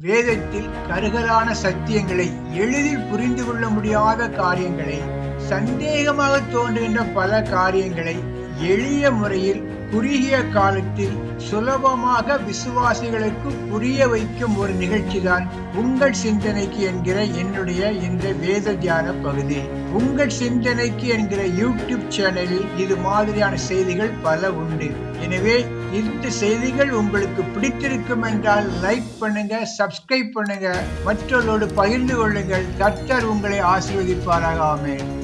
வேதத்தில் கருகலான சத்தியங்களை எளிதில் புரிந்து கொள்ள முடியாத காரியங்களை சந்தேகமாக தோன்றுகின்ற பல காரியங்களை எளிய முறையில் குறுகிய காலத்தில் சுலபமாக விசுவாசிகளுக்கு புரிய வைக்கும் ஒரு நிகழ்ச்சிதான் உங்கள் சிந்தனைக்கு என்கிற என்னுடைய இந்த வேத தியான பகுதி. உங்கள் சிந்தனைக்கு என்கிற யூடியூப் சேனலில் இது மாதிரியான செய்திகள் பல உண்டு. எனவே இந்த செய்திகள் உங்களுக்கு பிடித்திருக்கும் என்றால் லைக் பண்ணுங்க சப்ஸ்கிரைப் பண்ணுங்க. மற்றவர்களோடு பகிர்ந்து கொள்ளுங்கள். கர்த்தர் உங்களை ஆசீர்வதிப்பாராக. ஆமென்.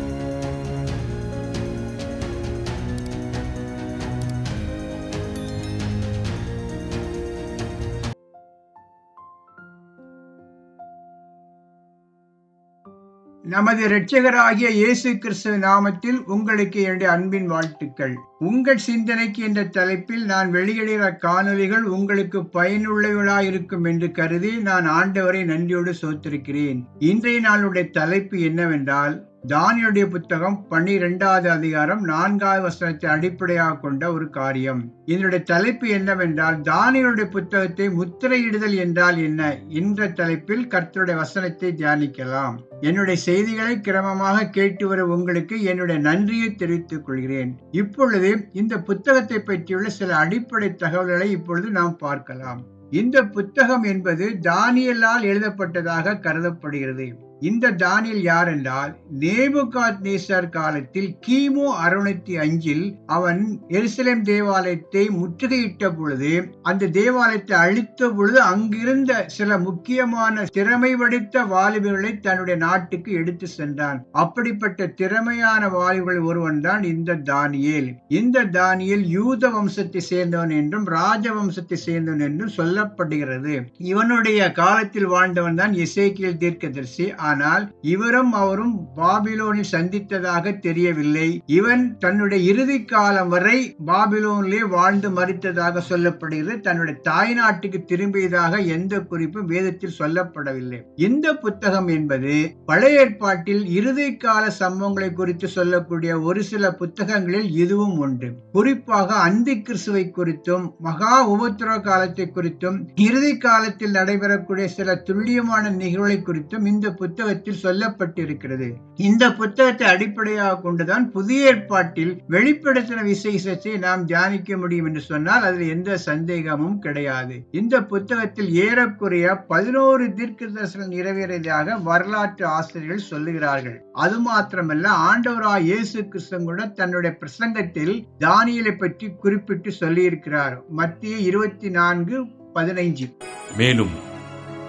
நமது இரட்சகராகிய இயேசு கிறிஸ்துவ நாமத்தில் உங்களுக்கு என்னுடைய அன்பின் வாழ்த்துக்கள். உங்கள் சிந்தனைக்கு என்ற தலைப்பில் நான் வெளியிடுகிற காணொலிகள் உங்களுக்கு பயனுள்ளவர்களாயிருக்கும் என்று கருதி நான் ஆண்டவரை நன்றியோடு சோத்திருக்கிறேன். இன்றைய நாளுடைய தலைப்பு என்னவென்றால் தானியுடைய புத்தகம் பன்னிரெண்டாவது அதிகாரம் நான்காவது வசனத்தை அடிப்படையாக கொண்ட ஒரு காரியம். இதனுடைய தலைப்பு என்னவென்றால் தானியனுடைய புத்தகத்தை முத்திரையிடுதல் என்றால் என்ன? என்ற தலைப்பில் கர்த்தருடைய வசனத்தை தியானிக்கலாம். என்னுடைய செய்திகளை கிரமமாக கேட்டு வரும் உங்களுக்கு என்னுடைய நன்றியை தெரிவித்துக் கொள்கிறேன். இப்பொழுது இந்த புத்தகத்தை பற்றியுள்ள சில அடிப்படை தகவல்களை இப்பொழுது நாம் பார்க்கலாம். இந்த புத்தகம் என்பது தானியலால் எழுதப்பட்டதாக கருதப்படுகிறது. இந்த தானியல் யார் என்றால் நேபுகாத் நேசர் காலத்தில் கிமு அறுநூத்தி அஞ்சில் அவன் எருசலேம் தேவாலயத்தை முற்றுகையிட்ட பொழுது அந்த தேவாலயத்தை அழித்த பொழுது அங்கிருந்த சில முக்கியமான திறமை படித்த வாலிபர்களை தன்னுடைய நாட்டுக்கு எடுத்து சென்றான். அப்படிப்பட்ட திறமையான வாலிபர்கள் ஒருவன் தான் இந்த தானியல். இந்த தானியல் யூத வம்சத்தை சேர்ந்தவன் என்றும் ராஜ வம்சத்தை சேர்ந்தவன் என்றும் சொல்லப்படுகிறது. இவனுடைய காலத்தில் வாழ்ந்தவன் தான் இசைக்கியல் தீர்க்கதரிசி. ஆனால் இவரும் அவரும் பாபிலோனில் சந்தித்ததாக தெரியவில்லை. இவன் தன்னுடைய இறுதி காலம் வரை பாபிலோனிலே வாழ்ந்து மறித்ததாக சொல்லப்படுகிறது. தன்னுடைய தாய் நாட்டுக்கு திரும்பியதாக எந்த குறிப்பும் வேதத்தில் சொல்லப்படவில்லை. இந்த புத்தகம் என்பது பழைய ஏற்பாட்டில் இறுதி கால சம்பவங்களை குறித்து சொல்லக்கூடிய ஒரு சில புத்தகங்களில் இதுவும் உண்டு. குறிப்பாக அந்தி கிறிஸ்துவை குறித்தும் மகா உபத்திரவ காலத்தை குறித்தும் இறுதி காலத்தில் நடைபெறக்கூடிய சில துல்லியமான நிகழ்வுகளை குறித்தும் இந்த புத்தகத்தில் சொல்லப்பட்டிருக்கிறது. இந்த புத்தகத்தை அடிப்படையாக கொண்டுதான் புதிய ஏற்பாட்டில் வெளிப்படுத்தின விசேஷத்தை நாம் தியானிக்க முடியும் என்று சொன்னால் அதில் எந்த சந்தேகமும் கிடையாது. இந்த புத்தகத்தில் ஏறக்குறைய பதினோரு தீர்க்க தரிசனம் நிறைவேறியதாக வரலாற்று ஆசிரியர்கள் சொல்லுகிறார்கள். அது மாத்திரமல்ல ஆண்டவரா இயேசு கிறிஸ்தன் கூட தன்னுடைய பிரசங்கத்தில் தானியலை பற்றி குறிப்பிட்டு சொல்லியிருக்கிறார். மத்திய இருபத்தி நான்கு பதினைஞ்சு. மேலும்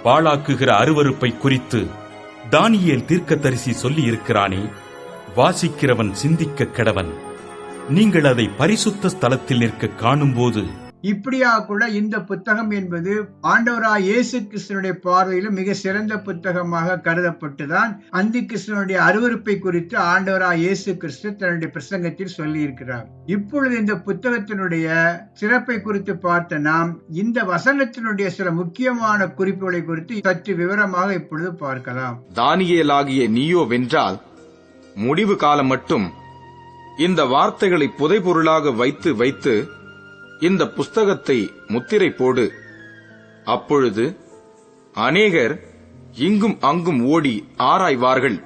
பாழாக்குகிற அருவருப்பை குறித்து தானியல் தீர்க்கதரிசி சொல்லி இருக்கிறானே வாசிக்கிறவன் சிந்திக்க கடவன். நீங்கள் அதை பரிசுத்த ஸ்தலத்தில் நிற்க காணும்போது இப்படியாக கூட இந்த புத்தகம் என்பது ஆண்டவராய் இயேசு கிருஷ்ணனுடைய பார்வையிலும் மிக சிறந்த புத்தகமாக கருதப்பட்டுதான் அந்தி கிருஷ்ணனுடைய அருவருப்பை குறித்து ஆண்டவராய் இயேசு கிறிஸ்து தன்னுடைய பிரசங்கத்தில் சொல்லி இருக்கிறார் இப்பொழுது இந்த புத்தகத்தினுடைய சிறப்பை குறித்து பார்த்த நாம் இந்த வசனத்தினுடைய சில முக்கியமான குறிப்புகளை குறித்து சற்று விவரமாக இப்பொழுது பார்க்கலாம். தானியலாகிய நீயோ வென்றால் முடிவு காலம் மட்டும் இந்த வார்த்தைகளை புதைபொருளாக வைத்து வைத்து இந்த புஸ்தகத்தை முத்திரை போடு. அப்பொழுது அநேகர் இங்கும் அங்கும் ஓடி ஆராய்வார்கள்.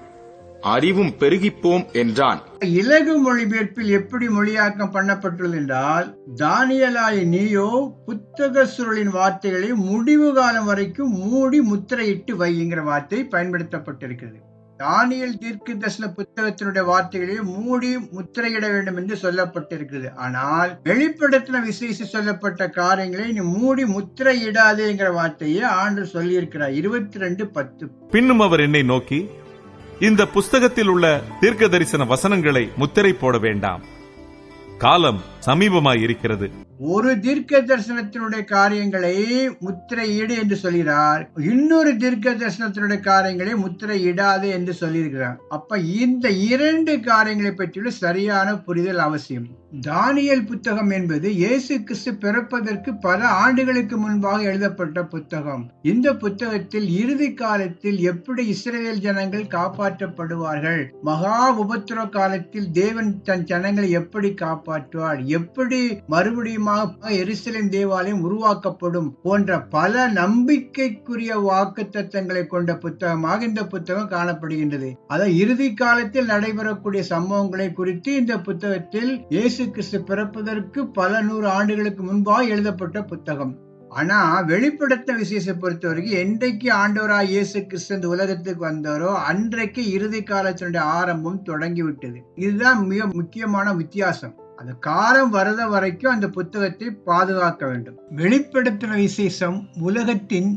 அறிவும் பெருகிப்போம் என்றான். இலகு மொழிபெயர்ப்பில் எப்படி மொழியாக்கம் பண்ணப்பட்டுள்ளது என்றால் தானியலாய நீயோ புத்தக சுருளின் வார்த்தைகளை முடிவு காலம் வரைக்கும் மூடி முத்திரையிட்டு வைங்கிற வார்த்தை பயன்படுத்தப்பட்டிருக்கிறது. தானியல் தீர்க்க தரிசன புத்தகத்தினுடைய வார்த்தைகளை மூடி முத்திரையிட வேண்டும் என்று சொல்லப்பட்டிருக்கிறது. ஆனால் வெளிப்படுத்தின விசேஷ சொல்லப்பட்ட காரியங்களை நீ மூடி முத்திரையிடாதேங்கிற வார்த்தையை ஆண்டு சொல்லியிருக்கிறார். இருபத்தி ரெண்டு பத்து. பின்னும் அவர் என்னை நோக்கி இந்த புஸ்தகத்தில் உள்ள தீர்க்க தரிசன வசனங்களை முத்திரை போட வேண்டாம். காலம் சமீபமாயிருக்கிறது. ஒரு தீர்க்க தரிசனத்தினுடைய காரியங்களை முத்திரையிடு என்று சொல்கிறார். இன்னொரு தீர்க்க தரிசனத்தினுடைய காரியங்களை முத்திரையிடாது என்று சொல்லியிருக்கிறார். அப்ப இந்த இரண்டு காரியங்களை பற்றியுள்ள சரியான புரிதல் அவசியம். தானியல் புத்தகம் என்பது இயேசு கிறிஸ்து பிறப்பதற்கு பல ஆண்டுகளுக்கு முன்பாக எழுதப்பட்ட புத்தகம். இந்த புத்தகத்தில் இறுதி காலத்தில் எப்படி இஸ்ரேல் ஜனங்கள் காப்பாற்றப்படுவார்கள்? மகா உபத்திர காலத்தில் தேவன் தன் ஜனங்களை எப்படி காப்பாற்றுவார்? எப்படி மறுபடியும் காலமாக எருசலேம் தேவாலயம் உருவாக்கப்படும் போன்ற பல நம்பிக்கைக்குரிய வாக்கு தத்தங்களை கொண்ட புத்தகமாக இந்த புத்தகம் காணப்படுகின்றது. அதாவது இறுதி காலத்தில் நடைபெறக்கூடிய சம்பவங்களை குறித்து இந்த புத்தகத்தில் இயேசு கிறிஸ்து பிறப்பதற்கு பல நூறு ஆண்டுகளுக்கு முன்பாக எழுதப்பட்ட புத்தகம். ஆனா வெளிப்படுத்த விசேஷத்தை பொறுத்த வரைக்கும் என்றைக்கு ஆண்டவராய் இயேசு கிறிஸ்து இந்த உலகத்துக்கு வந்தாரோ அன்றைக்கு இறுதி காலத்தினுடைய ஆரம்பம் தொடங்கிவிட்டது. இதுதான் மிக முக்கியமான வித்தியாசம். அந்த காலம் வரத வரைக்கும் அந்த புத்தகத்தை பாதுகாக்க வேண்டும். வெளிப்படுத்தின விசேஷம் உலகத்தின்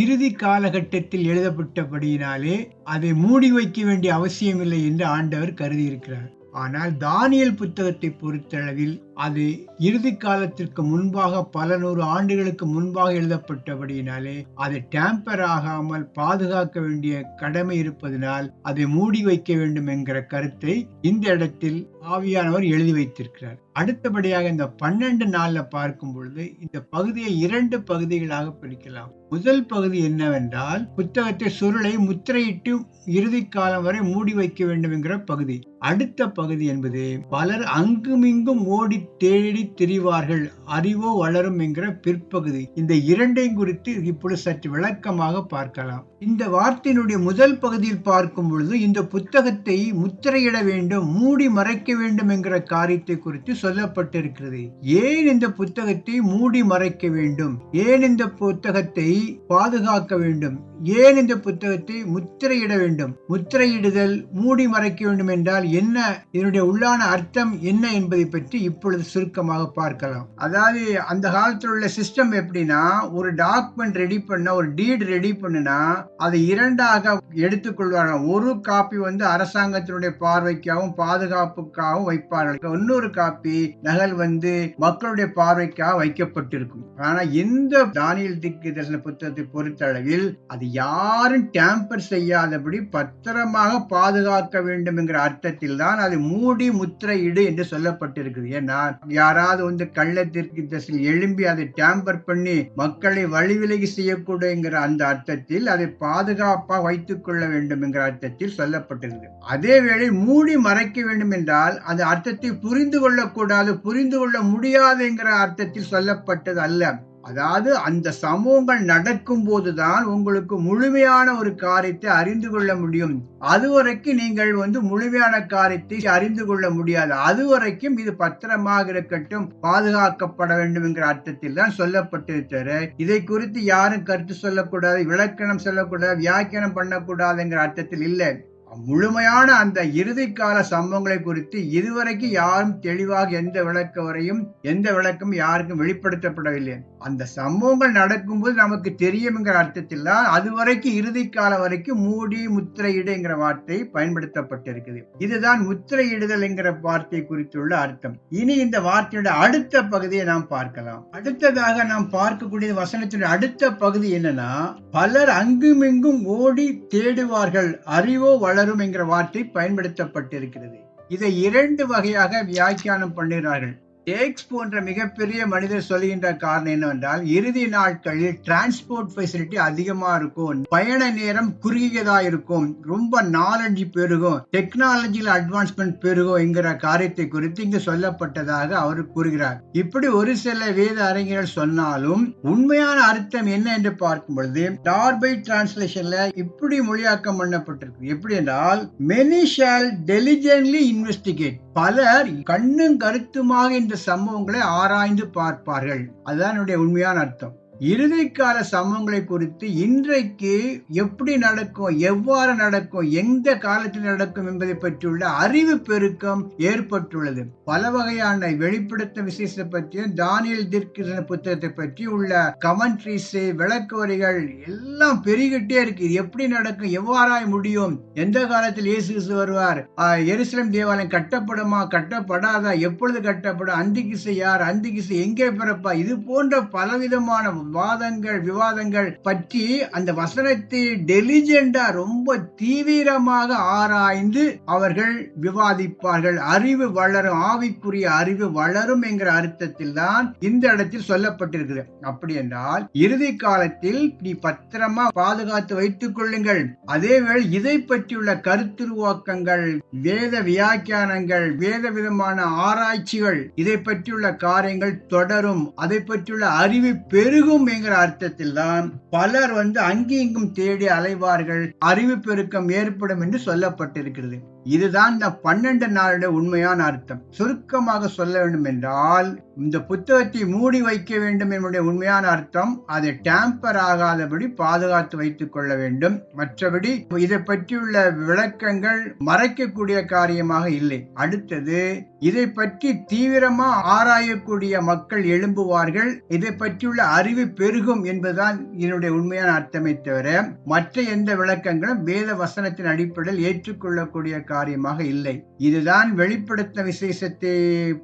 இறுதி காலகட்டத்தில் எழுதப்பட்டபடியினாலே அதை மூடி வைக்க வேண்டிய அவசியமில்லை என்று ஆண்டவர் கருதியிருக்கிறார். ஆனால் தானியல் புத்தகத்தை பொறுத்தளவில் அது இறுதி காலத்திற்கு முன்பாக பல நூறு ஆண்டுகளுக்கு முன்பாக எழுதப்பட்டபடியினாலே அது டேம்பர் ஆகாமல் பாதுகாக்க வேண்டிய கடமை இருப்பதனால் அதை மூடி வைக்க வேண்டும் என்கிற கருத்தை இந்த இடத்தில் ஆவியானவர் எழுதி வைத்திருக்கிறார். அடுத்தபடியாக இந்த பன்னெண்டு நாள்ல பார்க்கும் பொழுது இந்த பகுதியை இரண்டு பகுதிகளாக பிரிக்கலாம். முதல் பகுதி என்னவென்றால் புத்தகத்தை சுருளை முத்திரையிட்டு இறுதி காலம் வரை மூடி வைக்க வேண்டும் என்கிற பகுதி. அடுத்த பகுதி என்பது பலர் அங்குமிங்கும் ஓடி தேடி திரிவார்கள். அறிவோ வளரும் என்கிற பிற்பகுதி. இந்த இரண்டையும் குறித்து இப்பொழுது சற்று விளக்கமாக பார்க்கலாம். இந்த வார்த்தையினுடைய முதல் பகுதியில் பார்க்கும் பொழுது இந்த புத்தகத்தை முத்திரையிட வேண்டும் மூடி மறைக்க வேண்டும் என்கிற காரியத்தை குறித்து சொல்லப்பட்டிருக்கிறது. ஏன் இந்த புத்தகத்தை மூடி மறைக்க வேண்டும்? ஏன் இந்த புத்தகத்தை பாதுகாக்க வேண்டும்? ஏன் இந்த புத்தகத்தை முத்திரையிட வேண்டும்? முத்திரையிடுதல் மூடி மறைக்க வேண்டும் என்றால் என்ன? இதனுடைய உள்ளான அர்த்தம் என்ன என்பதை பற்றி இப்பொழுது சுருக்கமாக பார்க்கலாம். அதாவது அந்த காலத்தில் உள்ள சிஸ்டம் எப்படின்னா ஒரு டாக்குமெண்ட் ரெடி பண்ண ஒரு டீட் ரெடி பண்ணுனா அதை இரண்டாக எடுத்துக்கொள்வார்கள் ஒரு காப்பி வந்து அரசாங்கத்தினுடைய பார்வைக்காகவும் பாதுகாப்புக்காகவும் வைப்பார்கள். இன்னொரு காப்பி நகல் வந்து மக்களுடைய பார்வைக்காக வைக்கப்பட்டிருக்கும். ஆனா இந்த தானியல் திக்கு தரிசன புத்தகத்தை பொறுத்தளவில் அது யாரும் டேம்பர் செய்யாதபடி பத்திரமாக பாதுகாக்க வேண்டும் என்கிற அர்த்தத்தில் தான் அது மூடி முத்திரையிடு என்று சொல்லப்பட்டிருக்குது. ஏன்னா யாராவது வந்து கள்ளத்திற்கு திசையில் எழும்பி அதை டேம்பர் பண்ணி மக்களை வழிவிலகி செய்யக்கூடாதுங்கிற அந்த அர்த்தத்தில் அதை பாதுகாப்பாக வைத்துக் கொள்ள வேண்டும் என்கிற அர்த்தத்தில் சொல்லப்பட்டிருந்தது. அதே வேளை மூடி மறைக்க வேண்டும் என்றால் அந்த அர்த்தத்தை புரிந்து கொள்ளக்கூடாது புரிந்து கொள்ள முடியாது என்கிற அர்த்தத்தில் சொல்லப்பட்டது அல்ல. அதாவது அந்த சமூகங்கள் நடக்கும் போதுதான் உங்களுக்கு முழுமையான ஒரு காரியத்தை அறிந்து கொள்ள முடியும். அதுவரைக்கும் நீங்கள் வந்து முழுமையான காரியத்தை அறிந்து கொள்ள முடியாது. அதுவரைக்கும் இது பத்திரமாக இருக்கட்டும் பாதுகாக்கப்பட வேண்டும் என்கிற அர்த்தத்தில் தான் சொல்லப்பட்டிருக்கிறது. இதை குறித்து யாரும் கருத்து சொல்லக்கூடாது விளக்கணம் சொல்லக்கூடாது வியாக்கியானம் பண்ணக்கூடாதுங்கிற அர்த்தத்தில் இல்லை. முழுமையான அந்த இறுதி கால சம்பவங்களை குறித்து இதுவரைக்கும் யாரும் தெளிவாக எந்த விளக்க வரையும் எந்த விளக்கம் யாருக்கும் வெளிப்படுத்தப்படவில்லை. அந்த சம்பவங்கள் நடக்கும்போது நமக்கு தெரியும்ங்கிற அர்த்தத்தில் தான் அதுவரைக்கும் இறுதிக்கால வரைக்கும் மூடி முத்திரையிடுங்கிற வார்த்தை பயன்படுத்தப்பட்டிருக்குது. இதுதான் முத்திரையிடுதல் என்கிற வார்த்தை குறித்துள்ள அர்த்தம். இனி இந்த வார்த்தையோட அடுத்த பகுதியை நாம் பார்க்கலாம். அடுத்ததாக நாம் பார்க்கக்கூடிய வசனத்தினுடைய அடுத்த பகுதி என்னன்னா பலர் அங்குமிங்கும் ஓடி தேடுவார்கள் அறிவோ வளரும் என்கிற வார்த்தை பயன்படுத்தப்பட்டிருக்கிறது. இதை இரண்டு வகையாக வியாக்கியானம் பண்ணுகிறார்கள். டேக்ஸ் போன்ற மிகப்பெரிய மனிதர் சொல்லுகின்ற காரணம் என்னவென்றால் இறுதி நாட்களில் டிரான்ஸ்போர்ட் ஃபெசிலிட்டி அதிகமா இருக்கும் பயண நேரம் குறுகியதா இருக்கும் ரொம்ப நாலஞ்சு பெருகும் டெக்னாலஜியில் அட்வான்ஸ்மெண்ட் பெருகும் என்கிற காரியத்தை குறித்து இங்கு சொல்லப்பட்டதாக அவர் கூறுகிறார். இப்படி ஒரு சில வேத அறிஞர்கள் சொன்னாலும் உண்மையான அர்த்தம் என்ன என்று பார்க்கும் பொழுது டார்பை டிரான்ஸ்லேஷன்ல இப்படி மொழியாக்கம் பண்ணப்பட்டிருக்கு. எப்படி என்றால் மெனி ஷால் டெலிஜென்ட்லி இன்வெஸ்டிகேட் பலர் கண்ணும் கருத்துமாக இந்த சம்பவங்களை ஆராய்ந்து பார்ப்பார்கள். அதுதான் என்னுடைய உண்மையான அர்த்தம். இறுதிக்கால சம்பவங்களை குறித்து இன்றைக்கு எப்படி நடக்கும் எவ்வாறு நடக்கும் எந்த காலத்தில் நடக்கும் என்பதை பற்றியுள்ள அறிவு பெருக்கம் ஏற்பட்டுள்ளது. பல வகையான வெளிப்படுத்த விசேஷத்தை பற்றியும் தானியல் தீர்க்கிற புத்தகத்தை பற்றி உள்ள கமெண்ட்ரிஸ் விளக்குவரிகள் எல்லாம் பெருகிட்டே இருக்கு. இது எப்படி நடக்கும் எவ்வாறாய் முடியும் எந்த காலத்தில் இயேசு வருவார் எருசலம் தேவாலயம் கட்டப்படுமா கட்டப்படாதா எப்பொழுது கட்டப்படும் அந்திகிசை யார் அந்திகிசை எங்கே பிறப்பா இது போன்ற பலவிதமான வாதங்கள் விவாதங்கள் பற்றி அந்த வசனத்தை டெலிஜெண்டா ரொம்ப தீவிரமாக ஆராய்ந்து அவர்கள் விவாதிப்பார்கள். அறிவு வளரும் ஆவிக்குரிய அறிவு வளரும் என்கிற அர்த்தத்தில் தான் இந்த இடத்தில் சொல்லப்பட்டிருக்கிறது. அப்படி என்றால் இறுதி காலத்தில் நீ பத்திரமா பாதுகாத்து வைத்துக் கொள்ளுங்கள். அதேவேளை இதை பற்றியுள்ள கருத்துருவாக்கங்கள் வேத வியாக்கியானங்கள் வேத விதமான ஆராய்ச்சிகள் இதை பற்றியுள்ள காரியங்கள் தொடரும். அதை பற்றியுள்ள அறிவு பெருகும் என்கிற அர்த்தத்தில் தான் பலர் வந்து அங்கு இங்கும் தேடி அலைவார்கள் அறிவு பெருக்கம் ஏற்படும் என்று சொல்லப்பட்டிருக்கிறது. இதுதான் இந்த பன்னெண்டு நாளுடைய உண்மையான அர்த்தம். சுருக்கமாக சொல்ல வேண்டும் என்றால் இந்த புத்தகத்தை மூடி வைக்க வேண்டும் என்னுடைய உண்மையான அர்த்தம் அதை டேம்பர் ஆகாதபடி பாதுகாத்து வைத்துக் கொள்ள வேண்டும். மற்றபடி இதை பற்றியுள்ள விளக்கங்கள் மறைக்கக்கூடிய காரியமாக இல்லை. அடுத்தது இதை பற்றி தீவிரமா ஆராயக்கூடிய மக்கள் எழும்புவார்கள். இதை பற்றியுள்ள அறிவு பெருகும் என்பதுதான் இதனுடைய உண்மையான அர்த்தமே தவிர மற்ற எந்த விளக்கங்களும் வேத வசனத்தின் அடிப்படையில் ஏற்றுக்கொள்ளக்கூடிய காரியமாக இல்லை. இதுதான் வெளிப்படுத்த விசேஷத்தை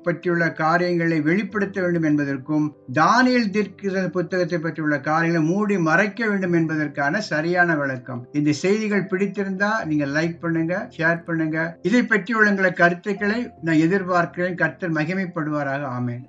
பற்றியுள்ள காரியங்களை வெளிப்படுத்த வேண்டும் என்பதற்கும் தானியல் தீர்க்கிற புத்தகத்தை பற்றியுள்ள காரியங்களை மூடி மறைக்க வேண்டும் என்பதற்கான சரியான விளக்கம். இந்த செய்திகள் பிடித்திருந்தா நீங்க லைக் பண்ணுங்க ஷேர் பண்ணுங்க. இதை பற்றியுள்ள உள்ள கருத்துக்களை நான் எதிர்பார்க்கிறேன். கர்த்தர் மகிமைப்படுவாராக. ஆமேன்.